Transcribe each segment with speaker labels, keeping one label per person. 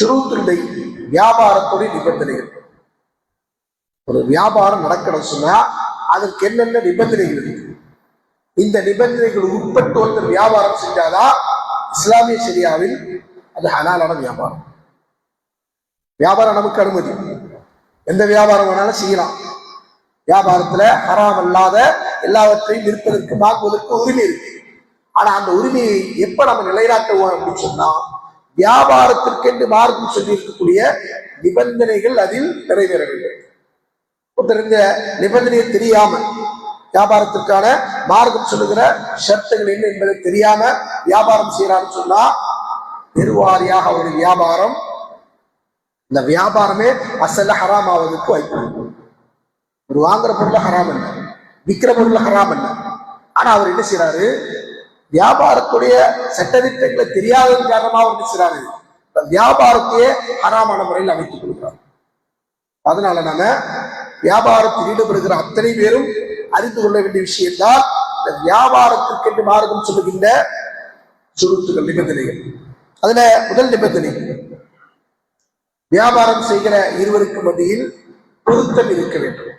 Speaker 1: சுருத்துண்டை வியாபாரத்துடைய நிபந்தனைகள் ஒரு வியாபாரம் நடக்கணும் சொன்னா அதற்கு என்னென்ன நிபந்தனைகள் இருக்கு? இந்த நிபந்தனைகள் உட்பட்டு ஒருத்தர் வியாபாரம் செஞ்சாதான் இஸ்லாமிய சரியாவில் அது ஹலாலான வியாபாரம். வியாபாரம் நமக்கு அனுமதி. எந்த வியாபாரம் வேணாலும் செய்யலாம். வியாபாரத்துல ஹராம் அல்லாத எல்லாவற்றையும் விற்பதற்கு வாங்குவதற்கு உரிமை இருக்கு. ஆனா அந்த உரிமையை எப்ப நம்ம நிலைநாட்டுவோம் அப்படின்னு சொன்னா வியாபாரத்திற்கென்று மார்க்கம் சொல்லி நிபந்தனைகள் அதில் நிறைவேற வேண்டும் ஒருத்தர் இந்த நிபந்தனையை தெரியாம வியாபாரத்திற்கான மார்க்கம் சொல்லுகிற ஷர்த்துகள் என்ன என்பதை தெரியாம வியாபாரம் செய்யறான்னு சொன்னா பெருவாரியாக அவருடைய வியாபாரம் இந்த வியாபாரமே அசல்ல ஹராம் ஆவதற்கு வாய்ப்பு ஒரு வாங்குற பொருள் ஹராம் என்ன விற்கிற பொருள் ஹராம் என்ன ஆனா அவர் என்ன செய்யறாரு வியாபாரத்துடைய சட்டதிட்டங்களை தெரியாததன் காரணமாக அவர் என்ன வியாபாரத்தையே ஹராமான முறையில் அமைத்துக் கொடுக்கிறார் அதனால நாம வியாபாரத்தில் ஈடுபடுகிற அத்தனை பேரும் அறிந்து கொள்ள வேண்டிய விஷயம்தான் இந்த வியாபாரத்திற்கென்று மார்க்கம் சொல்லுகின்ற சுருத்துகள் நிபந்தனைகள். அதுல முதல் நிபந்தனை வியாபாரம் செய்கிற இருவருக்கு மத்தியில் பொருத்தம் இருக்க வேண்டும்.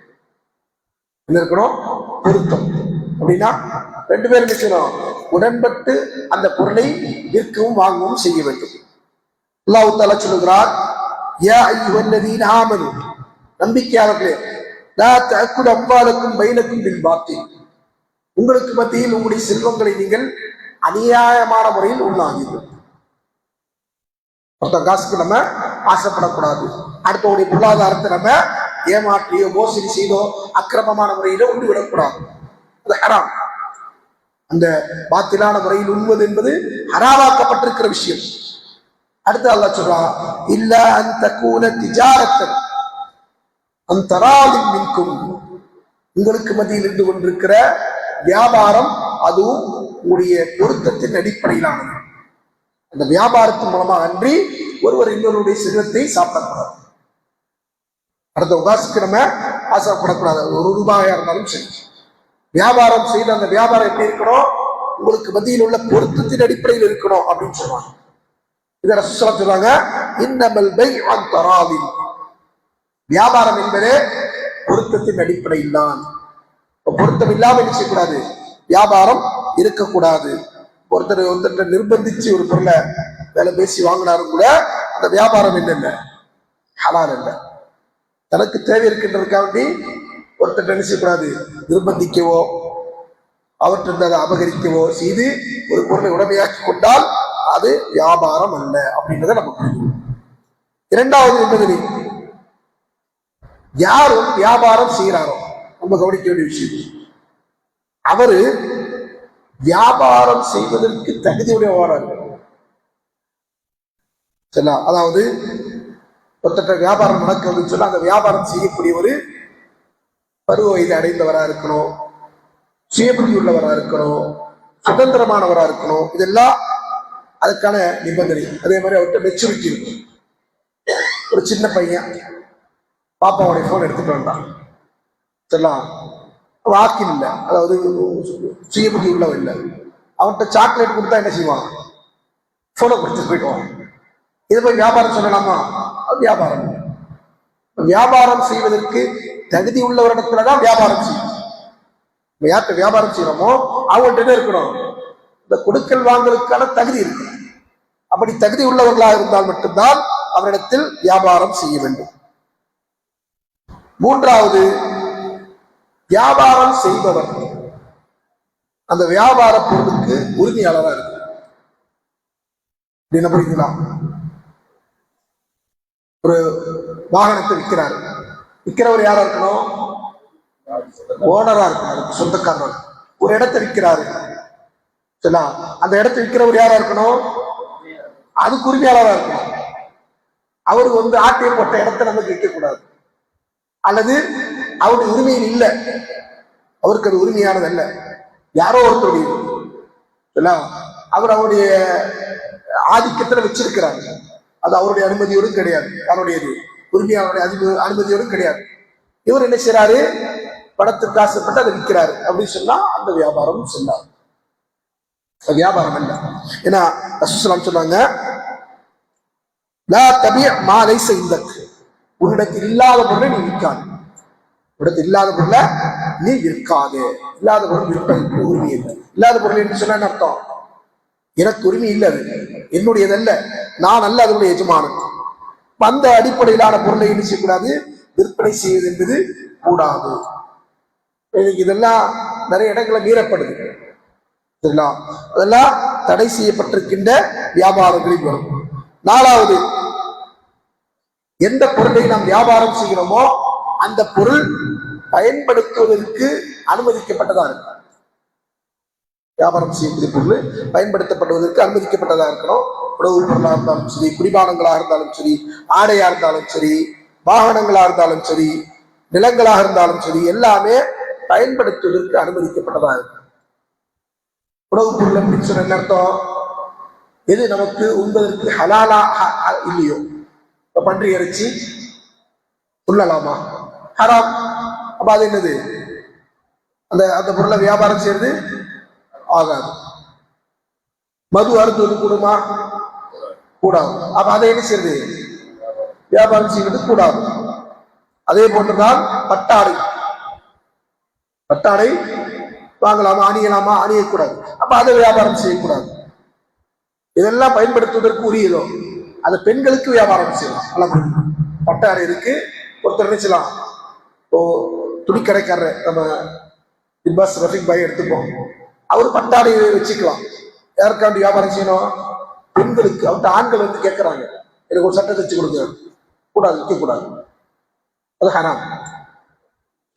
Speaker 1: என்ன இருக்கணும்? பொருத்தம். அப்படின்னா ரெண்டு பேரும் என்ன செய்யணும்? உடன்பட்டு அந்த பொருளை விற்கவும் வாங்கவும் செய்ய வேண்டும். அல்லாஹு தாலா சொல்லுகிறார் யா ஐயுவல்லதீன ஆமனு. நம்பிக்கையாளர்களே லா தஅக்குல் பின் பைனக்கும் உங்களுக்கு மத்தியில் உங்களுடைய செல்வங்களை நீங்கள் அநியாயமான முறையில் உண்ணாதீர்கள் ஒருத்தன் காசுக்கு நம்ம ஆசைப்படக்கூடாது. அடுத்தவருடைய பொருளாதாரத்தை நம்ம ஏமாற்றியோ மோசடி செய்தோ அக்கிரமமான முறையில உண்டு விடக்கூடாது அது ஹராம். அந்த பாத்திலான முறையில் உண்பது என்பது ஹராவாக்கப்பட்டிருக்கிற விஷயம். அடுத்து அல்லா சொல்றான் இல்ல அந்த கூல திஜாரத்தன் அந்த மின்கும். உங்களுக்கு மத்தியில் இருந்து கொண்டிருக்கிற வியாபாரம் அதுவும் உங்களுடைய பொருத்தத்தின் அடிப்படையிலானது. அந்த வியாபாரத்தின் மூலமா அன்றி ஒருவர் இன்னொருடைய செல்வத்தை சாப்பிடக்கூடாது. அடுத்த உகாசுக்கு நம்ம ஆசைப்படக்கூடாது. ஒரு ரூபாயா இருந்தாலும் சரி. வியாபாரம் செய்த அந்த வியாபாரம் எப்படி இருக்கணும்? உங்களுக்கு மத்தியில் உள்ள பொருத்தத்தின் அடிப்படையில் இருக்கணும் அப்படின்னு சொல்லுவாங்க. இதை ரசூசலம் சொல்றாங்க இன்னமல் பை அன் தராவில் வியாபாரம் என்பதே பொருத்தத்தின் அடிப்படையில் தான். பொருத்தம் இல்லாம என்ன செய்யக்கூடாது? வியாபாரம் இருக்கக்கூடாது. ஒருத்தர் ஒருத்தர் நிர்பந்திச்சு ஒரு பொருளை வேலை பேசி வாங்கினாலும் கூட அந்த வியாபாரம் என்னென்ன? ஹலால் இல்லை தனக்கு தேவை இருக்கின்றதுக்காண்டி ஒருத்தர் என்ன செய்யக்கூடாது நிர்பந்திக்கவோ அவற்றிருந்து அதை அபகரிக்கவோ செய்து ஒரு பொருளை உடமையாக்கி கொண்டால் அது வியாபாரம் அல்ல அப்படின்றத நம்ம புரிஞ்சுக்கணும். இரண்டாவது என்பது யாரும் வியாபாரம் செய்கிறாரோ நம்ம கவனிக்க வேண்டிய விஷயம் அவரு வியாபாரம் செய்வதற்கு தகுதியுடையவராக இருக்கணும் சரிங்களா? அதாவது ஒருத்தட்ட வியாபாரம் நடக்கிறதுன்னு சொன்னா அந்த வியாபாரம் செய்யக்கூடிய ஒரு பருவ வயது அடைந்தவரா இருக்கணும் சுயபுத்தி உள்ளவரா இருக்கணும் சுதந்திரமானவரா இருக்கணும் இதெல்லாம் அதுக்கான நிபந்தனை. அதே மாதிரி அவர்கிட்ட மெச்சூரிட்டி இருக்கும். ஒரு சின்ன பையன் பாப்பாவுடைய ஃபோன் எடுத்துட்டு வந்தான். சரிலாம் வாக்கில் இல்லை. அதாவது சுயபுத்தி உள்ளவன் இல்லை. அவன்கிட்ட சாக்லேட் கொடுத்தா என்ன செய்வான்? ஃபோனை கொடுத்து போயிடுவான். இதை போய் வியாபாரம் சொல்லலாமா? அது வியாபாரம். வியாபாரம் செய்வதற்கு தகுதி உள்ளவரிடத்துல தான் வியாபாரம் செய்யும் நம்ம யார்கிட்ட வியாபாரம் செய்யறோமோ அவங்கள்ட்ட என்ன இருக்கணும். இந்த கொடுக்கல் வாங்கலுக்கான தகுதி இருக்கு. அப்படி தகுதி உள்ளவர்களாக இருந்தால் மட்டும்தான் அவரிடத்தில் வியாபாரம் செய்ய வேண்டும். மூன்றாவது வியாபாரம் செய்பவர். அந்த வியாபார பொருளுக்கு உரிமையாளராக இருக்கு. என்ன புரியுதுங்களா ஒரு வாகனத்தை விற்கிறாரு. விற்கிறவர் யாரா இருக்கணும்? ஓனரா இருக்கணும். சொந்தக்காரர். ஒரு இடத்தை விற்கிறாரு. சரிங்களா? அந்த இடத்தை விற்கிறவர் யாரா இருக்கணும்? அதுக்கு உரிமையாளராக இருக்கணும். அவருக்கு வந்து ஆட்டியம் போட்ட இடத்தை நமக்கு விற்க கூடாது அல்லது அவருடைய உரிமையில் இல்லை. அவருக்கு அது உரிமையானது அல்ல. யாரோ ஒருத்தருடைய சரிங்களா? அவர் அவருடைய ஆதிக்கத்தில் வச்சிருக்கிறார். அது அவருடைய அனுமதியோடும் கிடையாது. யாருடையது? உரிமையாளருடைய அதிப அனுமதியோடும் கிடையாது. இவர் என்ன செய்றாரு? படத்துக்கு ஆசைப்பட்டு அதை விற்கிறாரு. அப்படின்னு சொன்னா அந்த வியாபாரம் சொன்னார். வியாபாரம் அல்ல. ஏன்னா ரசூசலாம் சொன்னாங்க லா தபி மாலை உன்னிடத்தில் இல்லாத பொருளை நீ விற்காது. உன்னிடத்தில் இல்லாத பொருளை நீ விற்காது. இல்லாத பொருள் விற்பதற்கு உரிமை இல்லை. இல்லாத பொருள் என்று சொன்ன அர்த்தம்? எனக்கு உரிமை இல்லை அது. என்னுடையதல்ல. நான் அல்ல அதனுடைய எஜமானன். அந்த அடிப்படையிலான பொருளை என்ன செய்யக்கூடாது? விற்பனை செய்வது என்பது கூடாது. இதெல்லாம் நிறைய இடங்களை மீறப்படுது. சரிங்களா? அதெல்லாம் தடை செய்யப்பட்டிருக்கின்ற வியாபாரங்களில் வரும். நாலாவது எந்த பொருளை நாம் வியாபாரம் செய்கிறோமோ அந்த பொருள் பயன்படுத்துவதற்கு அனுமதிக்கப்பட்டதா இருக்கு வியாபாரம் செய்யக்கூடிய பொருள் பயன்படுத்தப்படுவதற்கு அனுமதிக்கப்பட்டதா இருக்கணும். உணவுப் பொருளாக இருந்தாலும் சரி குடிபானங்களாக இருந்தாலும் சரி ஆடையா இருந்தாலும் சரி வாகனங்களா இருந்தாலும் சரி நிலங்களாக இருந்தாலும் சரி எல்லாமே பயன்படுத்துவதற்கு அனுமதிக்கப்பட்டதா இருக்கு உணவுப் பொருள் அப்படின்னு சொன்ன என்ன அர்த்தம். எது நமக்கு உண்பதற்கு ஹலாலா இல்லையோ? இப்ப பன்றி இறைச்சி உள்ளலாமா ஹராம். அப்ப அது என்னது? அந்த அந்த பொருளை வியாபாரம் செய்யறது ஆகாது. மது அருந்துவது கூடுமா? கூடாது. அப்ப அதை என்ன செய்யுது வியாபாரம் செய்வது கூடாது. அதே போன்றுதான் பட்டாடை. பட்டாடை வாங்கலாமா அணியலாமா? அணியக்கூடாது. அப்ப அதை வியாபாரம் செய்யக்கூடாது. இதெல்லாம் பயன்படுத்துவதற்கு உரியதோ? அது பெண்களுக்கு வியாபாரம் செய்யலாம். அளவு பட்டாடை இருக்கு. ஒருத்தர் நினைச்சலாம் இப்போ துணிக்கடைக்காரர் நம்ம பிபாஸ் ரஃபிக் பாய் எடுத்துப்போம். அவர் பட்டாடை வச்சுக்கலாம். யாருக்காண்டி வியாபாரம் செய்யணும்? பெண்களுக்கு அவர்கிட்ட ஆண்கள் வந்து கேட்கறாங்க எனக்கு ஒரு சட்டை தச்சு கொடுங்க. கூடாது விற்க கூடாது அது ஹராம்.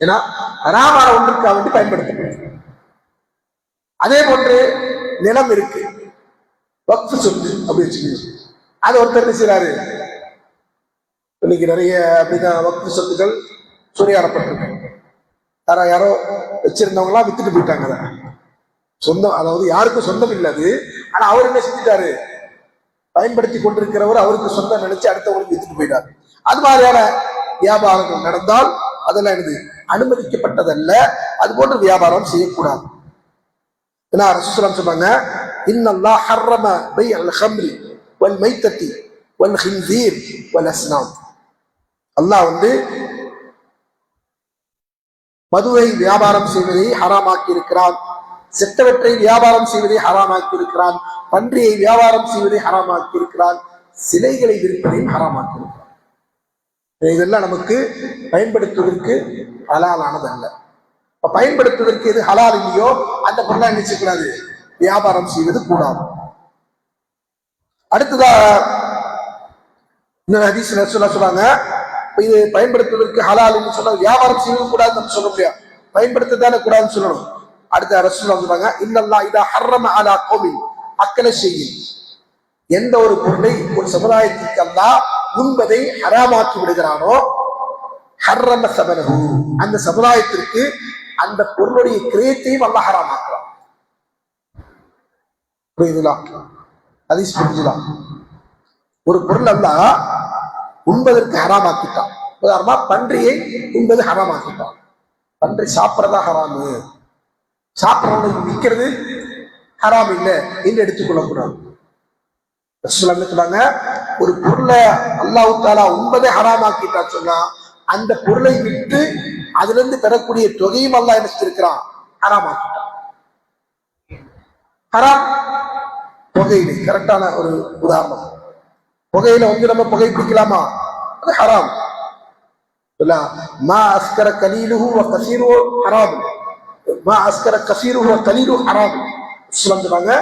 Speaker 1: ஏன்னா ஹராமான ஒன்றுக்கு வேண்டி பயன்படுத்தப்படும். அதே போன்று நிலம் இருக்கு. வக்ஃபு சொத்து அப்படி வச்சுக்கோங்க. அது ஒருத்தர் என்ன செய்யறாரு இன்னைக்கு நிறைய அப்படிதான் வக்ஃபு சொத்துக்கள் சூறையாடப்பட்டிருக்கு யாரோ யாரோ வச்சிருந்தவங்களாம் வித்துட்டு போயிட்டாங்க சொந்தம் அதாவது யாருக்கும் சொந்தம் இல்லை அது ஆனா அவர் என்ன செஞ்சுட்டாரு? பயன்படுத்தி கொண்டிருக்கிறவர் அவருக்கு சொந்தம் நினைச்சு அடுத்தவங்களுக்கு வித்துட்டு போயிட்டாரு. அது மாதிரியான வியாபாரங்கள் நடந்தால் அதெல்லாம் என்னது? அனுமதிக்கப்பட்டதல்ல. அது போன்ற வியாபாரம் செய்யக்கூடாது. ஏன்னா ரசூசலாம் சொன்னாங்க இன்னல்லா ஹர்ரம பை அல் ஹம்ரி வல் மைத்தத்தி வல் ஹிந்தீர் வல் அஸ்னாம். அல்லாஹ் வந்து மதுவை வியாபாரம் செய்வதை ஹராமாக்கி இருக்கிறான் செத்தவற்றை வியாபாரம் செய்வதை ஹராமாக்கி இருக்கிறான் பன்றியை வியாபாரம் செய்வதை ஹராமாக்கி இருக்கிறான் சிலைகளை விற்பதையும் ஹராமாக்கி இருக்கிறான் இதெல்லாம் நமக்கு பயன்படுத்துவதற்கு ஹலாலானது அல்ல. இப்ப பயன்படுத்துவதற்கு எது ஹலால் இல்லையோ அந்த பொருளை நினைச்சுக்கூடாது வியாபாரம் செய்வது கூடாது. அடுத்ததா இன்னொரு ஹதீஸ் சொல்ல சொல்றாங்க இது பயன்படுத்துவதற்கு ஹலால்னு சொன்னா வியாபாரம் செய்வது கூடாதுன்னு நம்ம சொல்ல முடியாது. பயன்படுத்த தானே கூடாதுன்னு சொல்லணும். அடுத்த அரசு சொல்றாங்க இல்லல்லா இதா ஹர்ரம அலா கோவில் அக்கலை செய்யும் எந்த ஒரு பொருளை ஒரு சமுதாயத்திற்கு அல்லா உண்பதை ஹராமாக்கி விடுகிறானோ ஹர்ரம சபனகு அந்த சமுதாயத்திற்கு அந்த பொருளுடைய கிரயத்தையும் அல்ல ஹராமாக்குறான் புரியுதுலா ஹதீஸ் புரிஞ்சுதா? ஒரு பொருள் அல்லாஹ் உண்பதற்கு ஹராமாக்கிட்டான். உதாரணமா பன்றியை உண்பது ஹராமாக்கிட்டான். பன்றி சாப்பிட்றதா ஹராமு. சாப்பிட்றவங்களுக்கு விற்கிறது ஹராம் இல்லை என்று எடுத்துக்கொள்ளக்கூடாது ரசூலுல்லாஹ் என்ன சொன்னாங்க ஒரு பொருளை அல்லாஹ் தாலா உண்பதை ஹராமாக்கிட்டா சொன்னா அந்த பொருளை விட்டு அதுல இருந்து பெறக்கூடிய தொகையும் அல்லா என்ன ஹராமாக்கிட்டான். ஹராம் புகையிலை கரெக்டான ஒரு உதாரணம். புகையில வந்து நம்ம புகை பிடிக்கலாமா? அது ஹராம். இல்ல மா அஸ்கர கலீலுஹு வ கசீருஹு ஹராம். மா அஸ்கர கசீருஹு வ ஹராம். சொல்லுவாங்க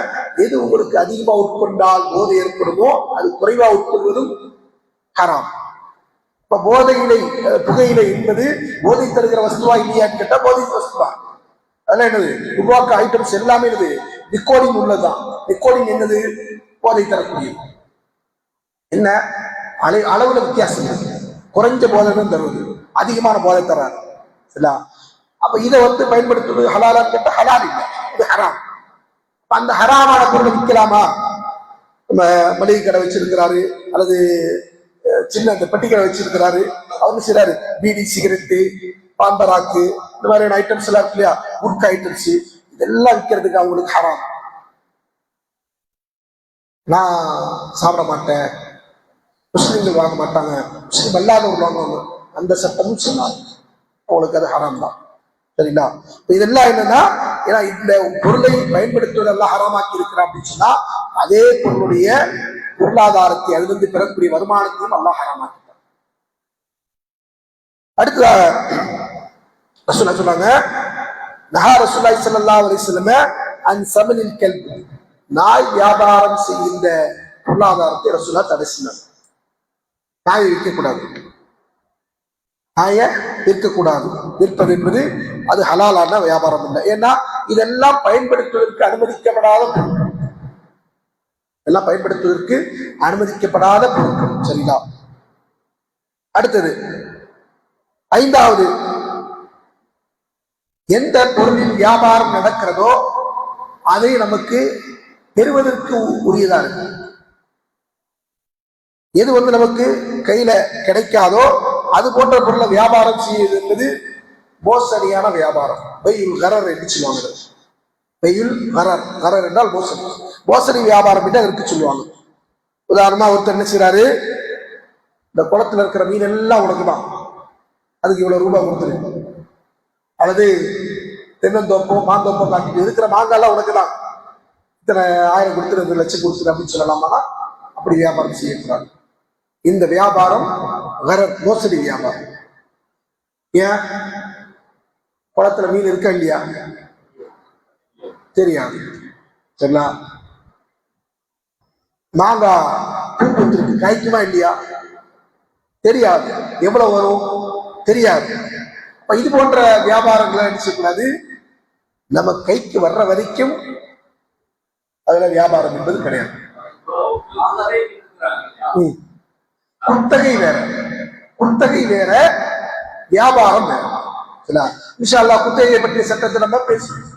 Speaker 1: எது உங்களுக்கு அதிகமா உட்கொண்டால் போதை ஏற்படுமோ அது குறைவா உட்கொள்வதும் ஹராம். இப்ப போதையிலை புகையிலை என்பது போதை தருகிற வஸ்துவா இல்லையான்னு கேட்டா போதை வஸ்துவா. அதெல்லாம் என்னது? உருவாக்க ஐட்டம்ஸ் எல்லாமே என்னது? நிக்கோடின் உள்ளதுதான். நிக்கோடின் என்னது? போதை தரக்கூடியது. என்ன? அளவு அளவுல வித்தியாசம் குறைஞ்ச போதை தருவது. அதிகமான போதை தராது. சரிங்களா? அப்ப இதை வந்து பயன்படுத்துவது ஹலாலான்னு கேட்டா ஹலால் இல்லை. இது ஹராம். அந்த ஹராமான பொருளை விற்கலாமா? நம்ம மளிகை கடை வச்சிருக்கிறாரு அல்லது சின்ன அந்த பெட்டி கடை வச்சிருக்கிறாரு அவர் செய்யறாரு பீடி சிகரெட்டு பாம்பராக்கு இந்த மாதிரியான ஐட்டம்ஸ் எல்லாம் இருக்கு இல்லையா? குட்கா ஐட்டம்ஸ் இதெல்லாம் விற்கிறதுக்கு அவங்களுக்கு ஹராம். நான் சாப்பிட மாட்டேன். முஸ்லீம்கள் வாங்க மாட்டாங்க. முஸ்லீம் அல்லாதவர்கள் வாங்குவாங்க. அந்த சட்டமும் சொன்னாங்க. அவங்களுக்கு அது ஹராம் தான். சரிங்களா? இப்ப இதெல்லாம் என்னன்னா ஏன்னா இந்த பொருளை பயன்படுத்துவதெல்லாம் ஹராமாக்கி இருக்கிறான் அப்படின்னு சொன்னா அதே பொருளுடைய பொருளாதாரத்தை அதிலிருந்து பெறக்கூடிய வருமானத்தையும் அல்லாஹ் ஹராமாக்கிட்டான் அடுத்ததாக ரசூலா சொன்னாங்க நஹா ரசூலாய் சல்லா அலைஹி அன் சமனில் கல்வி நாய் வியாபாரம் செய்கின்ற பொருளாதாரத்தை ரசூலா தடை செய்தாங்க நாயை விற்கக்கூடாது. நாயை விற்கக்கூடாது. விற்பது என்பது அது ஹலாலான வியாபாரம் இல்லை ஏன்னா இதெல்லாம் பயன்படுத்துவதற்கு அனுமதிக்கப்படாத பொருட்கள். எல்லாம் பயன்படுத்துவதற்கு அனுமதிக்கப்படாத பொருட்கள். சரிங்களா? அடுத்தது ஐந்தாவது எந்த பொருளின் வியாபாரம் நடக்கிறதோ அதை நமக்கு பெறுவதற்கு உரியதா இருக்கு. எது வந்து நமக்கு கையில கிடைக்காதோ அது போன்ற பொருளை வியாபாரம் செய்வது என்பது மோசடியான வியாபாரம். வெயில் கரர் என்று சொல்லுவாங்க. வெயில் கரர். கரர் என்றால் மோசடி. மோசடி வியாபாரம் என்று இருக்கு சொல்லுவாங்க. உதாரணமா ஒருத்தர் என்ன செய்யறாரு இந்த குளத்துல இருக்கிற மீன் எல்லாம் உனக்கு தான் அதுக்கு இவ்வளவு ரூபாய் கொடுத்துரு. அல்லது தென்னந்தோப்போ மாந்தோப்போ காட்டி இருக்கிற மாங்காய்லாம் உனக்கு தான் இத்தனை ஆயிரம் கொடுத்துரு லட்சம் கொடுத்துரு அப்படின்னு சொல்லலாமா அப்படி வியாபாரம் செய்யக்கூடாது. இந்த வியாபாரம் கரர் மோசடி வியாபாரம் ஏன்? குளத்துல மீன் இருக்கா இல்லையா? தெரியாது. சரிங்களா மாங்காய் பூ கொடுத்துருக்கு காய்க்குமா இல்லையா? தெரியாது. எவ்வளவு வரும்? தெரியாது. இது போன்ற வியாபாரங்களை என்ன செய்யக்கூடாது நம்ம கைக்கு வர்ற வரைக்கும் அதுல வியாபாரம் என்பது கிடையாது. குத்தகை வேற. குத்தகை வேற வியாபாரம் வேற. சரிங்களா? இன்ஷா அல்லாஹ் குத்தகையை பற்றிய சட்டத்தை நம்ம பேசுவோம்.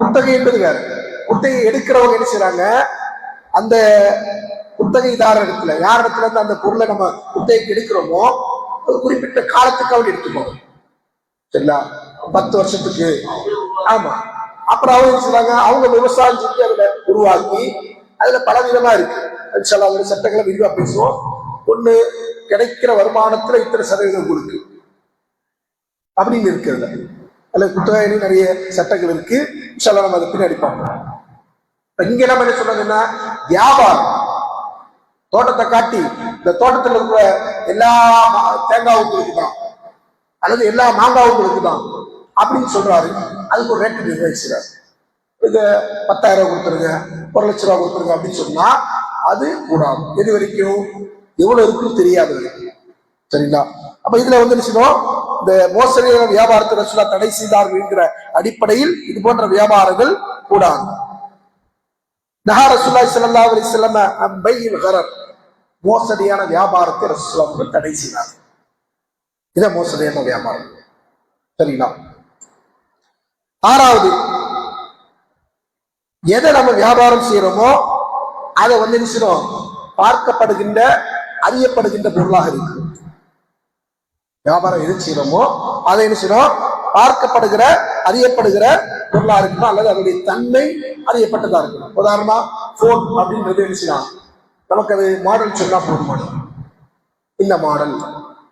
Speaker 1: குத்தகை என்பது வேற. குத்தகை எடுக்கிறவங்க என்ன செய்யறாங்க அந்த குத்தகைதாரர் இடத்துல யார் இடத்துல இருந்து அந்த பொருளை நம்ம குத்தகைக்கு எடுக்கிறோமோ ஒரு குறிப்பிட்ட காலத்துக்கு அவன் எடுத்துக்கோம் சரிங்களா? பத்து வருஷத்துக்கு. ஆமா. அப்புறம் அவங்க என்ன செய்றாங்க? அவங்க விவசாயம் செஞ்சு அதுல உருவாக்கி அதுல பல விதமா இருக்கு அதோட சட்டங்களை விரிவா பேசுவோம். ஒண்ணு கிடைக்கிற வருமானத்துல இத்தனை சதவீதம் கொடுக்கு. அப்படின்னு இருக்கிறது. அல்லது குத்தகைன்னு நிறைய சட்டங்கள் இருக்கு. இன்ஷால்லா நம்ம அதை பின்னாடி பார்ப்போம். இங்க நம்ம என்ன சொன்னதுன்னா வியாபாரம். தோட்டத்தை காட்டி இந்த தோட்டத்துல இருக்கிற எல்லா மா- கொடுக்குதான் தான் அல்லது எல்லா மாங்காவும் கொடுக்குதான் தான் அப்படின்னு சொல்றாரு. அதுக்கு ஒரு ரேட்டு நிர்ணயிச்சுறாரு இது பத்தாயிரம் ரூபாய் கொடுத்துருங்க. ஒரு லட்ச ரூபா கொடுத்துருங்க அப்படின்னு சொன்னா அது கூடாது. எது வரைக்கும்? எவ்வளவு இருக்குன்னு தெரியாது சரிங்களா? அப்ப இதுல வந்து என்ன செய்யணும்? இந்த மோசடியான வியாபாரத்தை ரசுலா தடை செய்தார்கள் என்கிற அடிப்படையில் இது போன்ற வியாபாரங்கள் கூடாது. நஹா ரசுல்லா ஸல்லல்லாஹு அலி வஸல்லம் மோசடியான வியாபாரத்தை ரசுல்லா அவர்கள் தடை செய்தார். இதை மோசடியான வியாபாரம். சரிங்களா? ஆறாவது எதை நம்ம வியாபாரம் செய்யறோமோ அதை வந்து என்ன செய்யணும்? பார்க்கப்படுகின்ற அறியப்படுகின்ற பொருளாக இருக்கு வியாபாரம் எது செய்யறோமோ அதை என்ன செய்யணும்? பார்க்கப்படுகிற அறியப்படுகிற பொருளா இருக்கணும். அல்லது அதனுடைய தன்மை அறியப்பட்டதா இருக்கணும். உதாரணமா போன் அப்படின்றது என்ன செய்யலாம்? நமக்கு அது மாடல் சொன்னா போதுமானது. இந்த மாடல்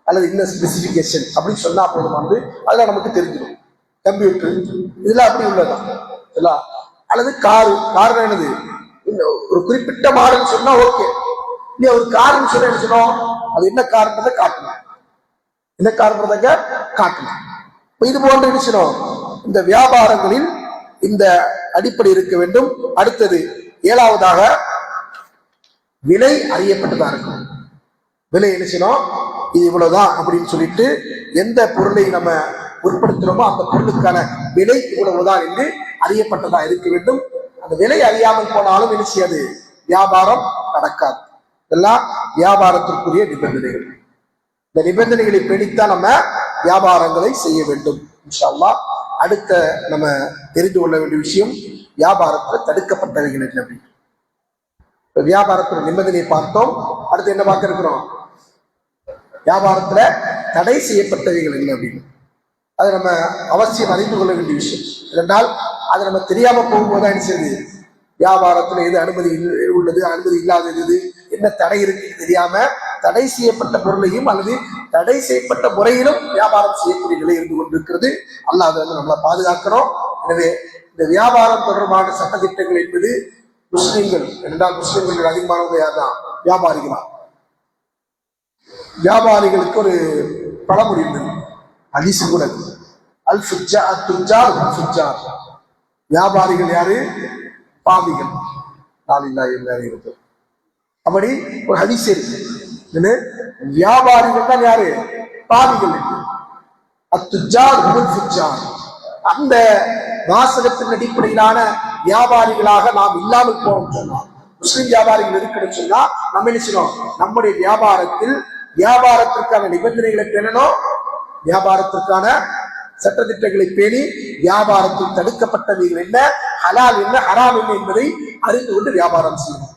Speaker 1: அல்லது இந்த ஸ்பெசிபிகேஷன் அப்படின்னு சொன்னா போதுமானது. அதெல்லாம் நமக்கு தெரிஞ்சிடும். கம்ப்யூட்டர் இதெல்லாம் அப்படி உள்ளதான் இல்ல அல்லது காரு கார் என்னது? ஒரு குறிப்பிட்ட மாடல் சொன்னா ஓகே நீ ஒரு காரணம் சொன்னா என்ன அது என்ன காரணத்தை காட்டணும். என்ன காரணத்தை காட்டணும். இப்ப இது போன்ற விஷயம் இந்த வியாபாரங்களில் இந்த அடிப்படை இருக்க வேண்டும். அடுத்தது ஏழாவதாக விலை அறியப்பட்டதா இருக்கும். விலை என்ன இது இவ்வளவுதான் அப்படின்னு சொல்லிட்டு எந்த பொருளை நம்ம உட்படுத்துறோமோ அந்த பொருளுக்கான விலை இவ்வளவுதான் என்று அறியப்பட்டதா இருக்க வேண்டும். அந்த விலை அறியாமல் போனாலும் என்ன செய்யாது? வியாபாரம் நடக்காது. இதெல்லாம் வியாபாரத்திற்குரிய நிபந்தனைகள். இந்த நிபந்தனைகளை பிடித்தான் நம்ம வியாபாரங்களை செய்ய வேண்டும். இன்ஷா அல்லாஹ் அடுத்த நம்ம தெரிந்து கொள்ள வேண்டிய விஷயம் வியாபாரத்தில் தடுக்கப்பட்டவைகள் என்ன அப்படின்னு. இப்ப நிபந்தனையை பார்த்தோம். அடுத்து என்ன பார்க்க இருக்கிறோம்? வியாபாரத்துல தடை செய்யப்பட்டவைகள் என்ன அப்படின்னு. அது நம்ம அவசியம் அறிந்து கொள்ள வேண்டிய விஷயம். என்றால் அது நம்ம தெரியாம போகும்போது என்ன செய்யுது? வியாபாரத்துல எது அனுமதி உள்ளது அனுமதி இல்லாதது என்ன தடை இருக்குன்னு தெரியாம தடை செய்யப்பட்ட பொருளையும் அல்லது தடை செய்யப்பட்ட முறையிலும் வியாபாரம் செய்யக்கூடிய நிலை இருந்து கொண்டிருக்கிறது. அல்லாஹ் அதை வந்து நம்மளை பாதுகாக்கிறோம். எனவே இந்த வியாபாரம் தொடர்பான சட்டத்திட்டங்கள் என்பது முஸ்லிம்கள் இரண்டாம் முஸ்லிம்கள் அதிகமானவங்க யார் தான் வியாபாரிகளா வியாபாரிகளுக்கு ஒரு பழமொழி இருந்தது. அதிசு கூட அல் சுஜா துஜார் சுஜார் வியாபாரிகள் யாரு? பாவிகள். நாளில்லா எல்லாரும் இருக்கு அப்படி ஒரு ஹதிசு இருக்கு. வியாபாரிகள் தான் யாரு? பாவிகள் அத்துஜார் ஹுல் அந்த வாசகத்தின் அடிப்படையிலான வியாபாரிகளாக நாம் இல்லாமல் போறோம் சொன்னா முஸ்லிம் வியாபாரிகள் இருக்குன்னு சொன்னா நம்ம என்ன செய்யணும்? நம்முடைய வியாபாரத்தில் வியாபாரத்திற்கான நிபந்தனைகளை என்னனோ வியாபாரத்திற்கான சட்டத்திட்டங்களை பேணி வியாபாரத்தில் தடுக்கப்பட்டவைகள் என்ன? ஹலால் என்ன? ஹராம் என்ன என்பதை அறிந்து கொண்டு வியாபாரம் செய்யணும்.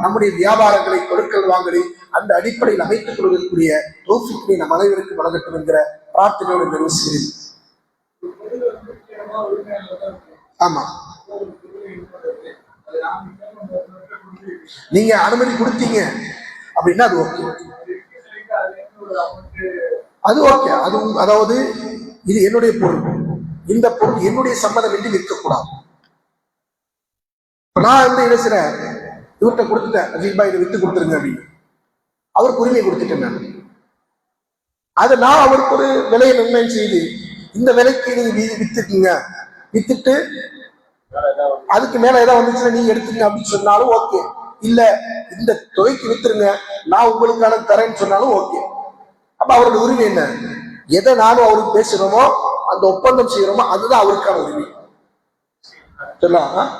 Speaker 1: நம்முடைய வியாபாரங்களை கொடுக்கல் வாங்கலை. அந்த அடிப்படையில் அமைத்துக் கொள்வதற்குரிய தௌஃபிக்கை நம் அனைவருக்கு வழங்கட்டும் என்கிற பிரார்த்தனையோடு நிறைவு செய்கிறேன் ஆமா. நீங்க அனுமதி கொடுத்தீங்க. அப்படின்னா அது ஓகே. அது ஓகே. அது அதாவது இது என்னுடைய பொருள். இந்த பொருள் என்னுடைய சம்மதம் என்று விற்கக்கூடாது நான் வந்து என்ன செய்றேன்? இவர்கிட்ட கொடுத்துட்டேன். அஜித் பாய் இதை வித்து கொடுத்துருங்க அப்படின்னு. அவருக்கு உரிமை கொடுத்துட்டேன் நான். அது நான் அவருக்கு ஒரு விலையை நிர்ணயம் செய்து இந்த விலைக்கு நீங்க வீதி வித்துக்கீங்க. வித்துட்டு அதுக்கு மேல ஏதாவது வந்துச்சுன்னா நீங்க எடுத்துங்க அப்படின்னு சொன்னாலும் ஓகே. இல்ல இந்த தொகைக்கு வித்துருங்க. நான் உங்களுக்கான தரேன்னு சொன்னாலும் ஓகே. அப்ப அவரோட உரிமை என்ன? எதை நானும் அவருக்கு பேசுறோமோ அந்த ஒப்பந்தம் செய்யறோமோ அதுதான் அவருக்கான உரிமை. சொல்லலாம்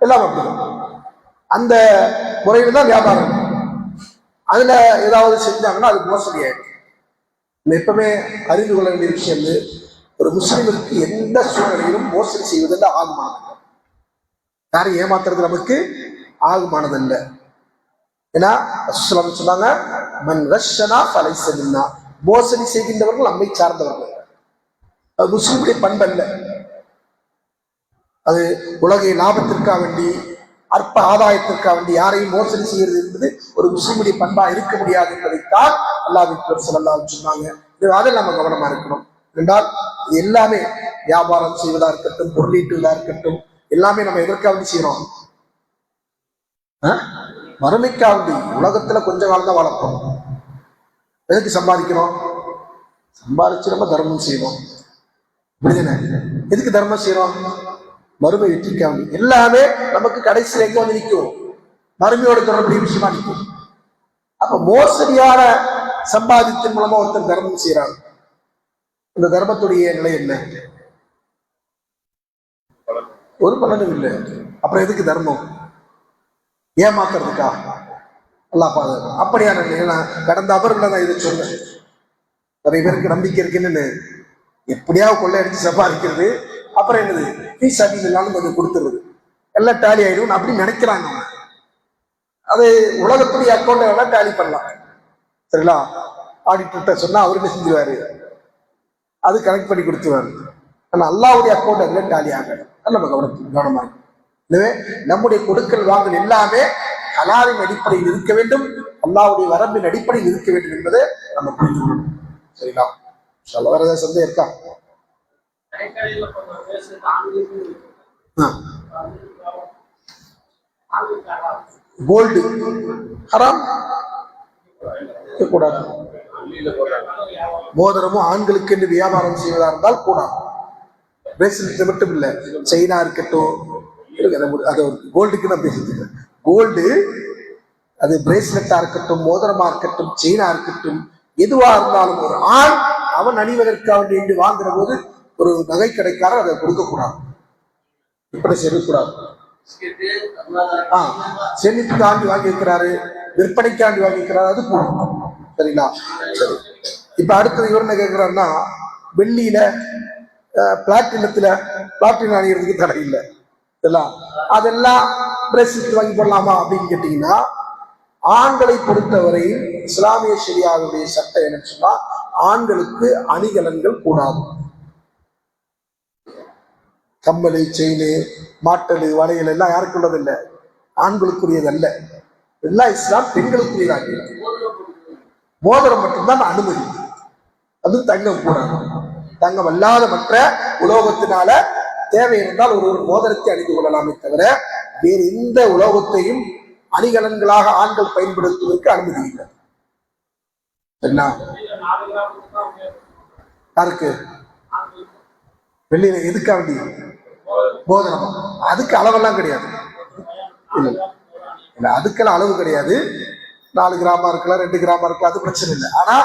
Speaker 1: எல்லாம் அப்படிதான். அந்த முறையில தான் வியாபாரம். அதுல ஏதாவது செஞ்சாங்கன்னா அது மோசடி ஆயிடும் எப்பவுமே அறிந்து கொள்ள வேண்டிய விஷயம் வந்து ஒரு முஸ்லிமிற்கு எந்த சூழ்நிலையிலும் மோசடி செய்வதில் ஆகுமானதில்லை. யாரையும் ஏமாத்துறது நமக்கு ஆகுமானதில்லை. ஏன்னா சொன்னாங்க மன் ரஷனா ஃபலைசமின்னா மோசடி செய்கின்றவர்கள் நம்மை சார்ந்தவர்கள். அது முஸ்லிமுடைய பண்பல்ல. அது உலக லாபத்திற்காக வேண்டி அற்ப ஆதாயத்திற்காக வேண்டி யாரையும் மோசடி செய்கிறது என்பது ஒரு முஸ்லிமுடைய பண்பா இருக்க முடியாது என்பதைத்தான் அல்லாஹ் சொல்லலாம் சொன்னாங்க. இது அதில் நம்ம கவனமா இருக்கணும். என்றால் இது எல்லாமே வியாபாரம் செய்வதா இருக்கட்டும் பொருளீட்டுவதா இருக்கட்டும் எல்லாமே நம்ம எதற்காக வேண்டி செய்யறோம்? மறுமைக்காண்டி உலகத்துல கொஞ்ச காலம் தான் வளர்ப்போம் எதுக்கு சம்பாதிக்கிறோம் சம்பாதிச்சு நம்ம தர்மம் செய்வோம். எதுக்கு தர்மம் செய்யறோம்? மறுமை வெற்றிக்காண்டி. எல்லாமே நமக்கு கடைசியில் எங்க வந்து நிற்கும் மறுமையோட தொடர்புடைய விஷயமா நிற்கும் அப்ப மோசடியான சம்பாதித்தின் மூலமா ஒருத்தர் தர்மம் செய்யறாங்க இந்த தர்மத்துடைய நிலை என்ன? ஒரு பலனும் இல்லை. அப்புறம் எதுக்கு தர்மம்? ஏமாத்துறதுக்கா? அல்லாஹ் பாதுகாக்கும் அப்படியான நிலை நான் கடந்த அபர்களை நான் இதை சொன்னேன். நிறைய பேருக்கு நம்பிக்கை இருக்குன்னு எப்படியாவது கொள்ளையடிச்சு சம்பாதிக்கிறது. அப்புறம் என்னது? ஃபீஸ் அதிகம் கொஞ்சம் கொடுத்துருது எல்லாம் டேலி ஆயிடும் அப்படி நினைக்கிறாங்க அது உலகத்துடைய அக்கௌண்ட் வேணா டேலி பண்ணலாம். சரிங்களா? ஆடிட்டர்கிட்ட சொன்னா அவருமே செஞ்சுவாரு அது கனெக்ட் பண்ணி கொடுத்துருவாரு. ஆனால் அல்லாவுடைய அக்கௌண்ட் எல்லாம் டேலி ஆகணும் நம்ம கவனம் கவனமா இருக்கும் எனவே நம்முடைய கொடுக்கல் வாங்கல் எல்லாமே ஹலாலின் அடிப்படையில் இருக்க வேண்டும். அல்லாவுடைய வரம்பின் அடிப்படையில் இருக்க வேண்டும் என்பதை நம்ம புரிந்து கொள்ளணும் சரிங்களா? சொல்ல வேற ஏதாவது சந்தேகம் இருக்கா? கோல்டு ஹராம் கூடாது மோதிரமும் ஆண்களுக்கு என்று வியாபாரம் செய்வதா இருந்தால் கூடாது. பிரேஸ்லெட் மட்டும் இல்லை. செயினா இருக்கட்டும் அதை ஒரு கோல்டுக்கு நான் பேசிட்டு கோல்டு அது பிரேஸ்லெட்டா இருக்கட்டும் மோதிரமா இருக்கட்டும் செயினா இருக்கட்டும் எதுவா இருந்தாலும் ஒரு ஆண் அவன் அணிவதற்காக வேண்டி வாங்குற போது ஒரு நகை கடைக்காரர் அதை கொடுக்க கூடாது இப்படி செய்யக்கூடாது. ஆ சேமிப்புக்காண்டி வாங்கி இருக்கிறாரு விற்பனைக்காண்டி வாங்கி இருக்கிறாரு அது போதும். சரிங்களா? சரி. இப்ப அடுத்தது இவர் என்ன கேட்கிறாருன்னா வெள்ளியில பிளாட்டினத்துல பிளாட்டின் அணிகிறதுக்கு தடை இல்லை. இதெல்லாம் அதெல்லாம் பிரசித்து வாங்கி போடலாமா அப்படின்னு கேட்டீங்கன்னா ஆண்களை பொறுத்தவரை இஸ்லாமிய ஷரியாவுடைய சட்டம் என்னன்னு சொன்னா ஆண்களுக்கு அணிகலன்கள் கூடாது. கம்மலு செயின் மாட்டலு வளையல் எல்லாம் யாருக்கு உள்ளதில்லை. ஆண்களுக்குரியது அல்ல எல்லாம் இஸ்லாம் பெண்களுக்குரியதாக
Speaker 2: மோதிரம்
Speaker 1: மட்டும்தான் அனுமதி. அது தங்கம் கூடாது. தங்கம் அல்லாத மற்ற உலோகத்தினால தேவை இருந்தால் ஒரு ஒரு மோதிரத்தை அணிந்து கொள்ளலாமே தவிர வேறு எந்த உலோகத்தையும் அணிகலன்களாக ஆண்கள் பயன்படுத்துவதற்கு அனுமதி இல்லை. என்ன
Speaker 2: வெளியில
Speaker 1: யாருக்கு? வெளியில எதுக்கா வேண்டி அதுக்கு அளவெல்லாம் கிடையாது. இல்லை இல்லை. அதுக்கெல்லாம் அளவு கிடையாது. நாலு கிராமம் இருக்கலாம் ரெண்டு கிராமம் இருக்கலாம் அது பிரச்சனை இல்லை. ஆனா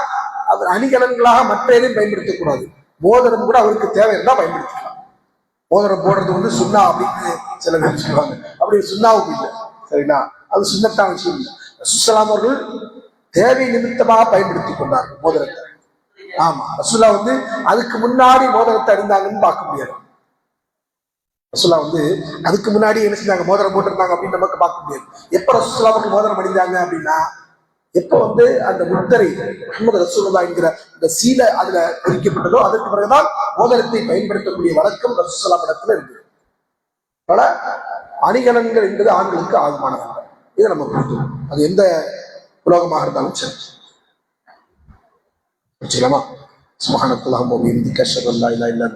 Speaker 1: அது அணிகலன்களாக மற்ற எதையும் பயன்படுத்தக்கூடாது. போதனம் கூட அவருக்கு தேவை இருந்தால் பயன்படுத்திக்கலாம். மோதிரம் போடுறது வந்து சுண்ணா அப்படின்னு சில பேர் சொல்லுவாங்க. அப்படி சுண்ணாவுக்கு இல்லை. சரிங்களா அது சுண்ணத்தான் விஷயம் இல்லை. சுசலாம் அவர்கள் தேவை நிமித்தமாக பயன்படுத்தி கொண்டார் மோதிரத்தை ஆமா. ரசுல்லா வந்து அதுக்கு முன்னாடி மோதிரத்தை அணிந்தாங்கன்னு பார்க்க முடியாது. ரசுல்லா வந்து அதுக்கு முன்னாடி என்ன செஞ்சாங்க? மோதிரம் போட்டிருந்தாங்க அப்படின்னு நமக்கு பார்க்க முடியாது. எப்ப ரசுல்லா அவர்கள் மோதிரம் அணிந்தாங்க அப்படின்னா எப்ப வந்து அந்த முத்தரை முகமது ரசூல்லா என்கிற அந்த சீலை அதுல பொறிக்கப்பட்டதோ அதற்கு பிறகுதான் மோதிரத்தை பயன்படுத்தக்கூடிய வழக்கம் ரசூல்லா படத்துல இருக்கு பல அணிகலன்கள் என்பது ஆண்களுக்கு ஆகமானது. இதை நம்ம புரிஞ்சுக்கணும் அது எந்த உலோகமாக இருந்தாலும் சரி. வச்சுக்கலாமா சுபஹானத்துல்லாஹு வபிஹம்திக கஷ்டம் இல்ல இலாஹா இல்லா